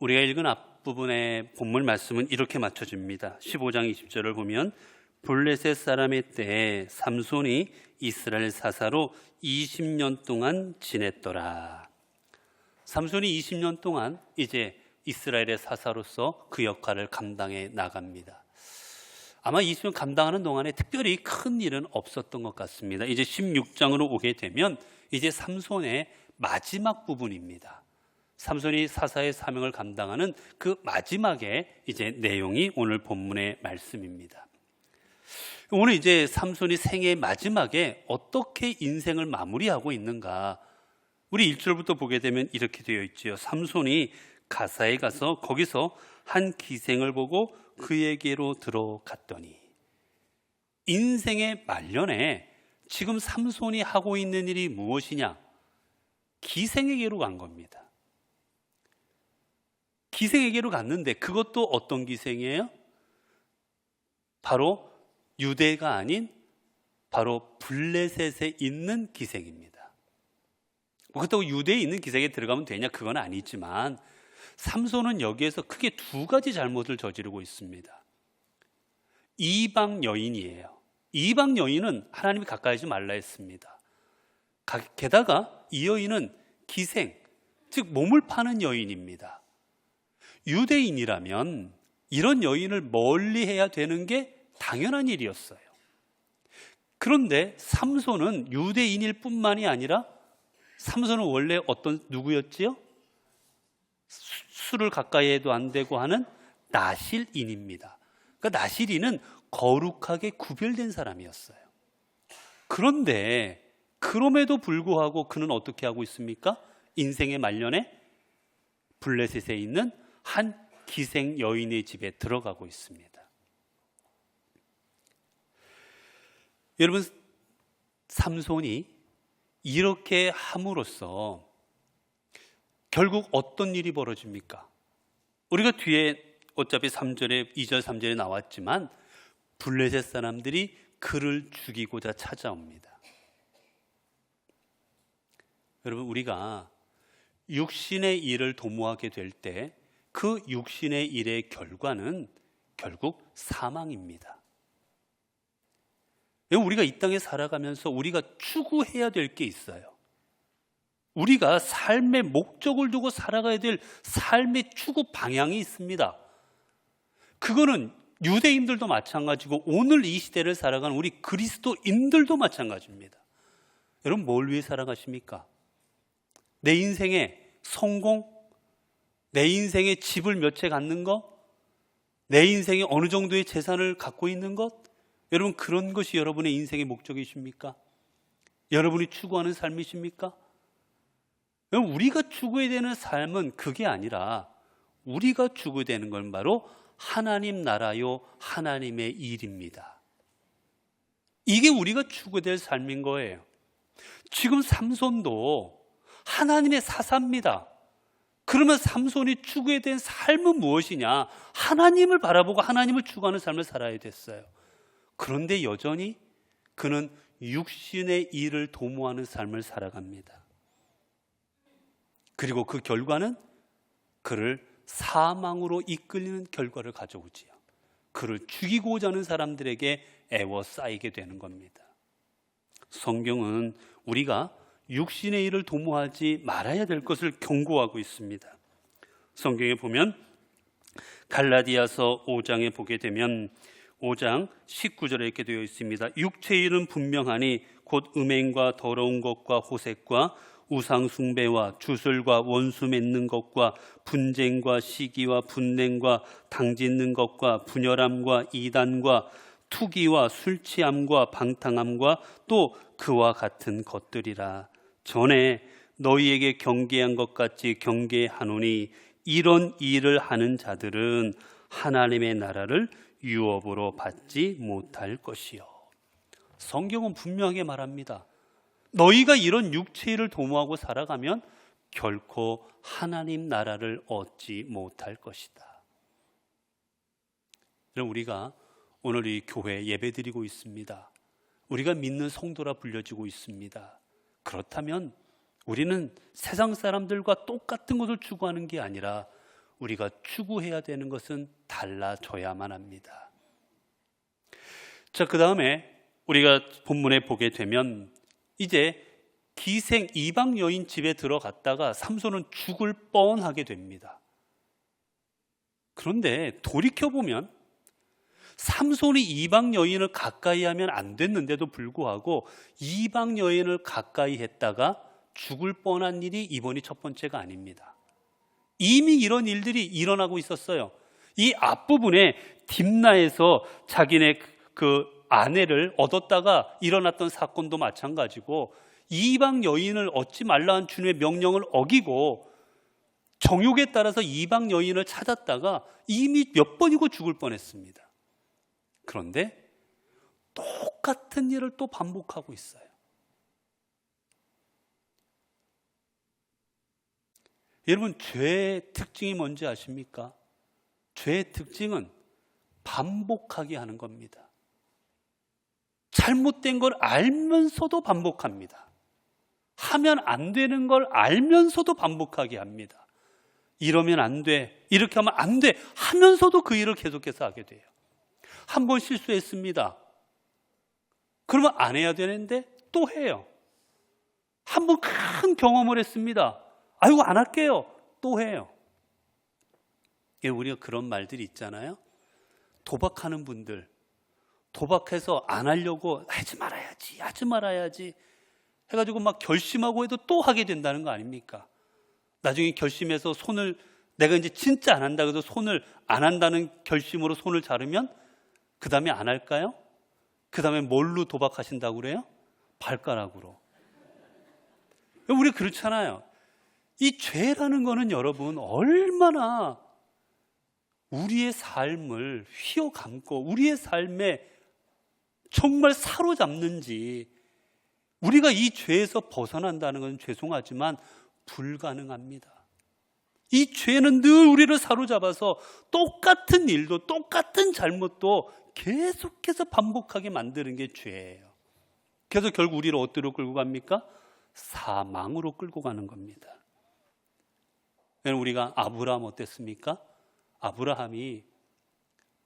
우리가 읽은 앞부분의 본문 말씀은 이렇게 맞춰집니다. 15장 20절을 보면 블레셋 사람의 때에 삼손이 이스라엘 사사로 20년 동안 지냈더라. 삼손이 20년 동안 이제 이스라엘의 사사로서 그 역할을 감당해 나갑니다. 아마 20년 감당하는 동안에 특별히 큰 일은 없었던 것 같습니다. 이제 16장으로 오게 되면 이제 삼손의 마지막 부분입니다. 삼손이 사사의 사명을 감당하는 그 마지막에 이제 내용이 오늘 본문의 말씀입니다. 오늘 이제 삼손이 생애 마지막에 어떻게 인생을 마무리하고 있는가? 우리 1절부터 보게 되면 이렇게 되어 있지요. 삼손이 가사에 가서 거기서 한 기생을 보고 그에게로 들어갔더니 인생의 말년에 지금 삼손이 하고 있는 일이 무엇이냐? 기생에게로 간 겁니다. 기생에게로 갔는데 그것도 어떤 기생이에요? 바로 유대가 아닌 바로 블레셋에 있는 기생입니다. 뭐 그렇다고 유대에 있는 기생에 들어가면 되냐? 그건 아니지만 삼손은 여기에서 크게 두 가지 잘못을 저지르고 있습니다. 이방 여인이에요. 이방 여인은 하나님이 가까이 하지 말라 했습니다. 게다가 이 여인은 기생, 즉 몸을 파는 여인입니다. 유대인이라면 이런 여인을 멀리 해야 되는 게 당연한 일이었어요. 그런데 삼손은 유대인일 뿐만이 아니라 삼손은 원래 어떤 누구였지요? 술을 가까이 해도 안 되고 하는 나실인입니다. 그러니까 나실인은 거룩하게 구별된 사람이었어요. 그런데 그럼에도 불구하고 그는 어떻게 하고 있습니까? 인생의 말년에 블레셋에 있는 한 기생 여인의 집에 들어가고 있습니다. 여러분 삼손이 이렇게 함으로써 결국 어떤 일이 벌어집니까? 우리가 뒤에 어차피 3절에 2절 3절에 나왔지만 블레셋 사람들이 그를 죽이고자 찾아옵니다. 여러분 우리가 육신의 일을 도모하게 될 때 그 육신의 일의 결과는 결국 사망입니다. 우리가 이 땅에 살아가면서 우리가 추구해야 될 게 있어요. 우리가 삶의 목적을 두고 살아가야 될 삶의 추구 방향이 있습니다. 그거는 유대인들도 마찬가지고 오늘 이 시대를 살아가는 우리 그리스도인들도 마찬가지입니다. 여러분 뭘 위해 살아가십니까? 내 인생의 성공, 내 인생의 집을 몇 채 갖는 것, 내 인생에 어느 정도의 재산을 갖고 있는 것, 여러분 그런 것이 여러분의 인생의 목적이십니까? 여러분이 추구하는 삶이십니까? 우리가 추구해야 되는 삶은 그게 아니라 우리가 추구되는 건 바로 하나님 나라요 하나님의 일입니다. 이게 우리가 추구될 삶인 거예요. 지금 삼손도 하나님의 사사입니다. 그러면 삼손이 추구해야 된 삶은 무엇이냐? 하나님을 바라보고 하나님을 추구하는 삶을 살아야 됐어요. 그런데 여전히 그는 육신의 일을 도모하는 삶을 살아갑니다. 그리고 그 결과는 그를 사망으로 이끌리는 결과를 가져오지요. 그를 죽이고자 하는 사람들에게 애워싸이게 되는 겁니다. 성경은 우리가 육신의 일을 도모하지 말아야 될 것을 경고하고 있습니다. 성경에 보면 갈라디아서 5장에 보게 되면 5장 19절에 이렇게 되어 있습니다. 육체의 일은 분명하니 곧 음행과 더러운 것과 호색과 우상 숭배와 주술과 원수 맺는 것과 분쟁과 시기와 분냉과 당짓는 것과 분열함과 이단과 투기와 술 취함과 방탕함과 또 그와 같은 것들이라 전에 너희에게 경계한 것 같이 경계하노니 이런 일을 하는 자들은 하나님의 나라를 유업으로 받지 못할 것이요. 성경은 분명하게 말합니다. 너희가 이런 육체를 도모하고 살아가면 결코 하나님 나라를 얻지 못할 것이다. 우리가 오늘 이 교회 예배 드리고 있습니다. 우리가 믿는 성도라 불려지고 있습니다. 그렇다면 우리는 세상 사람들과 똑같은 것을 추구하는 게 아니라 우리가 추구해야 되는 것은 달라져야만 합니다. 자, 그 다음에 우리가 본문에 보게 되면 이제 기생 이방 여인 집에 들어갔다가 삼손은 죽을 뻔하게 됩니다. 그런데 돌이켜 보면 삼손이 이방 여인을 가까이 하면 안 됐는데도 불구하고 이방 여인을 가까이 했다가 죽을 뻔한 일이 이번이 첫 번째가 아닙니다. 이미 이런 일들이 일어나고 있었어요. 이 앞부분에 딥나에서 자기네 그 아내를 얻었다가 일어났던 사건도 마찬가지고 이방 여인을 얻지 말라는 주님의 명령을 어기고 정욕에 따라서 이방 여인을 찾았다가 이미 몇 번이고 죽을 뻔했습니다. 그런데 똑같은 일을 또 반복하고 있어요. 여러분, 죄의 특징이 뭔지 아십니까? 죄의 특징은 반복하게 하는 겁니다. 잘못된 걸 알면서도 반복합니다. 하면 안 되는 걸 알면서도 반복하게 합니다. 이러면 안 돼. 이렇게 하면 안 돼. 하면서도 그 일을 계속해서 하게 돼요. 한 번 실수했습니다. 그러면 안 해야 되는데 또 해요. 한 번 큰 경험을 했습니다. 아이고, 안 할게요. 또 해요. 예, 우리가 그런 말들이 있잖아요. 도박하는 분들, 도박해서 안 하려고 하지 말아야지, 하지 말아야지 해가지고 막 결심하고 해도 또 하게 된다는 거 아닙니까? 나중에 결심해서 손을 내가 이제 진짜 안 한다 그래서 손을 안 한다는 결심으로 손을 자르면 그 다음에 안 할까요? 그 다음에 뭘로 도박하신다고 그래요? 발가락으로. 우리 그렇잖아요. 이 죄라는 거는 여러분 얼마나 우리의 삶을 휘어감고 우리의 삶에 정말 사로잡는지 우리가 이 죄에서 벗어난다는 건 죄송하지만 불가능합니다. 이 죄는 늘 우리를 사로잡아서 똑같은 일도 똑같은 잘못도 계속해서 반복하게 만드는 게 죄예요. 그래서 결국 우리를 어디로 끌고 갑니까? 사망으로 끌고 가는 겁니다. 우리가 아브라함 어땠습니까? 아브라함이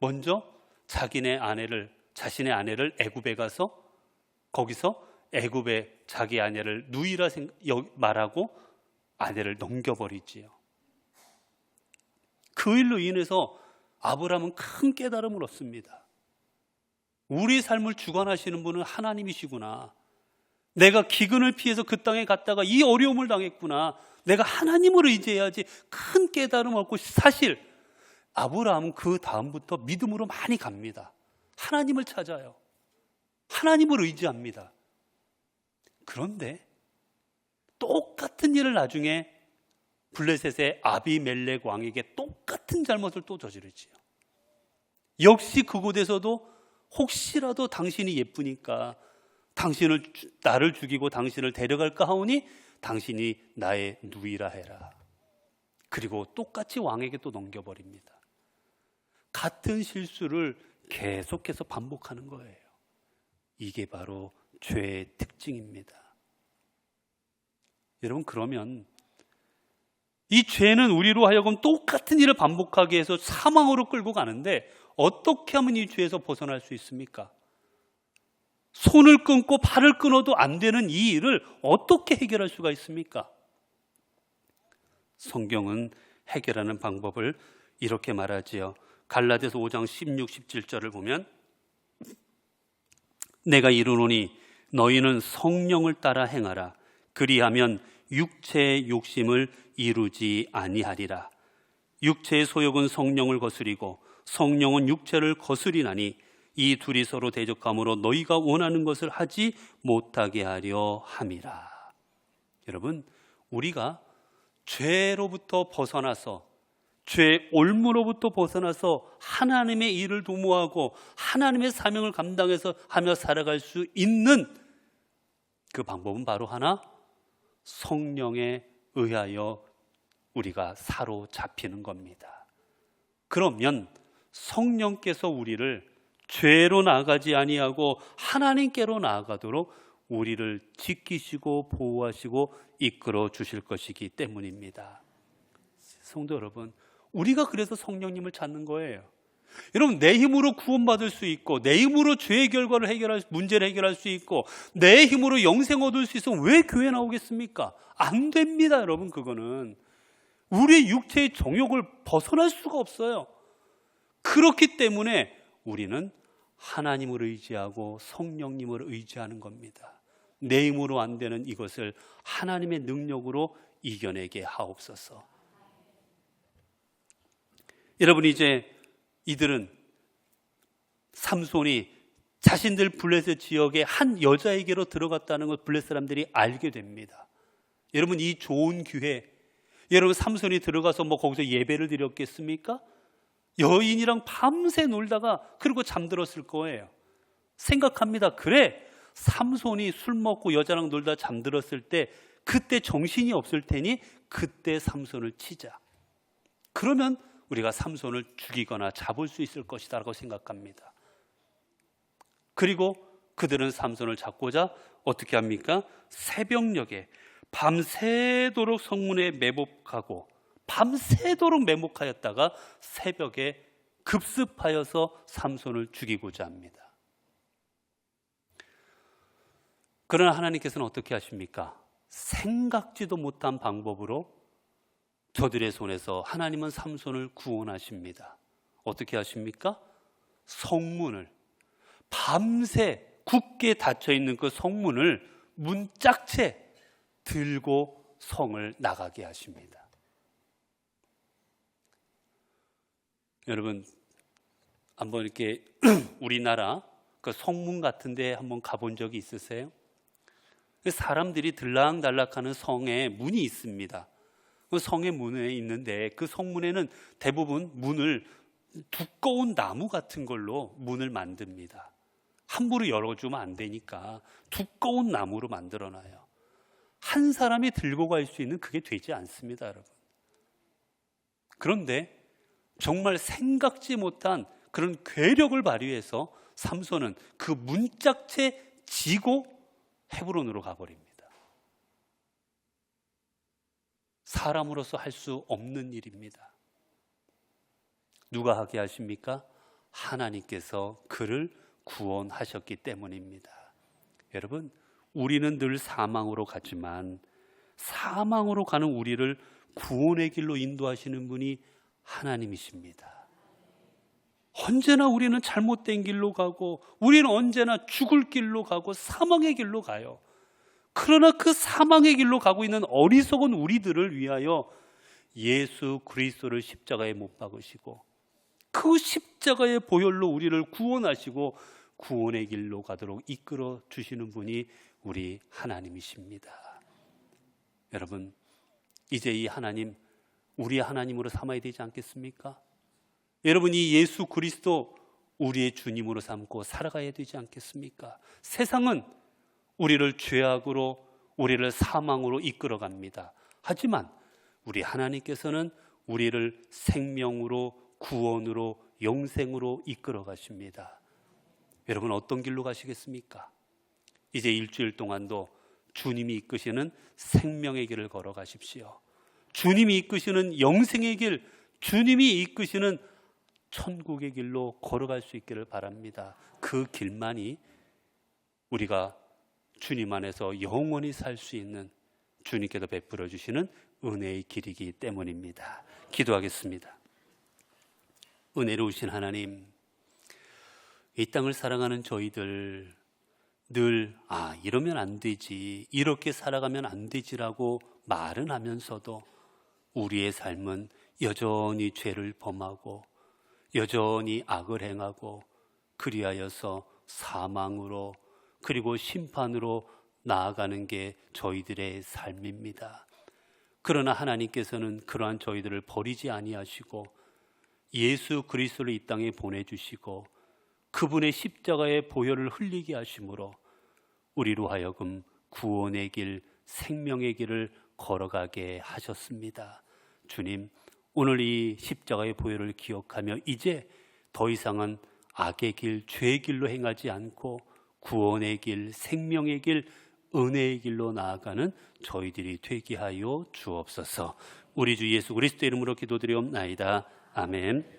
먼저 자기네 아내를 자신의 아내를 애굽에 가서 거기서 애굽에 자기 아내를 누이라 말하고 아내를 넘겨버리지요. 그 일로 인해서 아브라함은 큰 깨달음을 얻습니다. 우리 삶을 주관하시는 분은 하나님이시구나. 내가 기근을 피해서 그 땅에 갔다가 이 어려움을 당했구나. 내가 하나님을 의지해야지 큰 깨달음 얻고 사실 아브라함은 그 다음부터 믿음으로 많이 갑니다. 하나님을 찾아요. 하나님을 의지합니다. 그런데 똑같은 일을 나중에 블레셋의 아비멜렉 왕에게 똑같은 잘못을 또 저지르지요. 역시 그곳에서도 혹시라도 당신이 예쁘니까 당신을 나를 죽이고 당신을 데려갈까 하오니 당신이 나의 누이라 해라. 그리고 똑같이 왕에게 또 넘겨버립니다. 같은 실수를 계속해서 반복하는 거예요. 이게 바로 죄의 특징입니다. 여러분, 그러면 이 죄는 우리로 하여금 똑같은 일을 반복하게 해서 사망으로 끌고 가는데 어떻게 하면 이 죄에서 벗어날 수 있습니까? 손을 끊고 발을 끊어도 안 되는 이 일을 어떻게 해결할 수가 있습니까? 성경은 해결하는 방법을 이렇게 말하지요. 갈라디아서 5장 16, 17절을 보면 내가 이르노니 너희는 성령을 따라 행하라 그리하면 육체의 욕심을 이루지 아니하리라. 육체의 소욕은 성령을 거스리고 성령은 육체를 거스리나니 이 둘이 서로 대적함으로 너희가 원하는 것을 하지 못하게 하려 함이라. 여러분 우리가 죄로부터 벗어나서 죄의 올무로부터 벗어나서 하나님의 일을 도모하고 하나님의 사명을 감당해서 하며 살아갈 수 있는 그 방법은 바로 하나 성령에 의하여 우리가 사로잡히는 겁니다. 그러면 성령께서 우리를 죄로 나가지 아니하고 하나님께로 나아가도록 우리를 지키시고 보호하시고 이끌어 주실 것이기 때문입니다. 성도 여러분, 우리가 그래서 성령님을 찾는 거예요. 여러분 내 힘으로 구원받을 수 있고 내 힘으로 죄의 결과를 해결할 문제를 해결할 수 있고 내 힘으로 영생 얻을 수 있으면 왜 교회 나오겠습니까? 안 됩니다, 여러분 그거는 우리의 육체의 정욕을 벗어날 수가 없어요. 그렇기 때문에 우리는 하나님을 의지하고 성령님을 의지하는 겁니다. 내 힘으로 안 되는 이것을 하나님의 능력으로 이겨내게 하옵소서. 여러분 이제 이들은 삼손이 자신들 블레셋 지역의 한 여자에게로 들어갔다는 걸 블레셋 사람들이 알게 됩니다. 여러분 이 좋은 기회 여러분 삼손이 들어가서 뭐 거기서 예배를 드렸겠습니까? 여인이랑 밤새 놀다가 그리고 잠들었을 거예요. 생각합니다. 그래 삼손이 술 먹고 여자랑 놀다 잠들었을 때 그때 정신이 없을 테니 그때 삼손을 치자. 그러면 우리가 삼손을 죽이거나 잡을 수 있을 것이다라고 생각합니다. 그리고 그들은 삼손을 잡고자 어떻게 합니까? 새벽녘에 밤새도록 성문에 매복하고 밤새도록 매복하였다가 새벽에 급습하여서 삼손을 죽이고자 합니다. 그러나 하나님께서는 어떻게 하십니까? 생각지도 못한 방법으로 저들의 손에서 하나님은 삼손을 구원하십니다. 어떻게 하십니까? 성문을 밤새 굳게 닫혀 있는 그 성문을 문짝채 들고 성을 나가게 하십니다. 여러분 한번 이렇게 우리나라 그 성문 같은데 한번 가본 적이 있으세요? 사람들이 들락달락하는 성에 문이 있습니다. 그 성의 문에 있는데 그 성문에는 대부분 문을 두꺼운 나무 같은 걸로 문을 만듭니다. 함부로 열어주면 안 되니까 두꺼운 나무로 만들어놔요. 한 사람이 들고 갈 수 있는 그게 되지 않습니다, 여러분. 그런데 정말 생각지 못한 그런 괴력을 발휘해서 삼손은 그 문짝채 지고 헤브론으로 가버립니다. 사람으로서 할 수 없는 일입니다. 누가 하게 하십니까? 하나님께서 그를 구원하셨기 때문입니다. 여러분, 우리는 늘 사망으로 가지만 사망으로 가는 우리를 구원의 길로 인도하시는 분이 하나님이십니다. 언제나 우리는 잘못된 길로 가고 우리는 언제나 죽을 길로 가고 사망의 길로 가요. 그러나 그 사망의 길로 가고 있는 어리석은 우리들을 위하여 예수 그리스도를 십자가에 못 박으시고 그 십자가의 보혈로 우리를 구원하시고 구원의 길로 가도록 이끌어 주시는 분이 우리 하나님이십니다. 여러분, 이제 이 하나님 우리 하나님으로 삼아야 되지 않겠습니까? 여러분 이 예수 그리스도 우리의 주님으로 삼고 살아가야 되지 않겠습니까? 세상은 우리를 죄악으로 우리를 사망으로 이끌어 갑니다. 하지만 우리 하나님께서는 우리를 생명으로 구원으로 영생으로 이끌어 가십니다. 여러분 어떤 길로 가시겠습니까? 이제 일주일 동안도 주님이 이끄시는 생명의 길을 걸어 가십시오. 주님이 이끄시는 영생의 길, 주님이 이끄시는 천국의 길로 걸어갈 수 있기를 바랍니다. 그 길만이 우리가 주님 안에서 영원히 살 수 있는 주님께서 베풀어 주시는 은혜의 길이기 때문입니다. 기도하겠습니다. 은혜로우신 하나님, 이 땅을 사랑하는 저희들 늘, 아, 이러면 안 되지, 이렇게 살아가면 안 되지라고 말은 하면서도 우리의 삶은 여전히 죄를 범하고 여전히 악을 행하고 그리하여서 사망으로 그리고 심판으로 나아가는 게 저희들의 삶입니다. 그러나 하나님께서는 그러한 저희들을 버리지 아니하시고 예수 그리스도를 이 땅에 보내 주시고 그분의 십자가의 보혈을 흘리게 하심으로 우리로 하여금 구원의 길, 생명의 길을 걸어가게 하셨습니다. 주님, 오늘 이 십자가의 보혈을 기억하며 이제 더 이상은 악의 길, 죄의 길로 행하지 않고 구원의 길, 생명의 길, 은혜의 길로 나아가는 저희들이 되게 하여 주옵소서. 우리 주 예수 그리스도 이름으로 기도드리옵나이다. 아멘.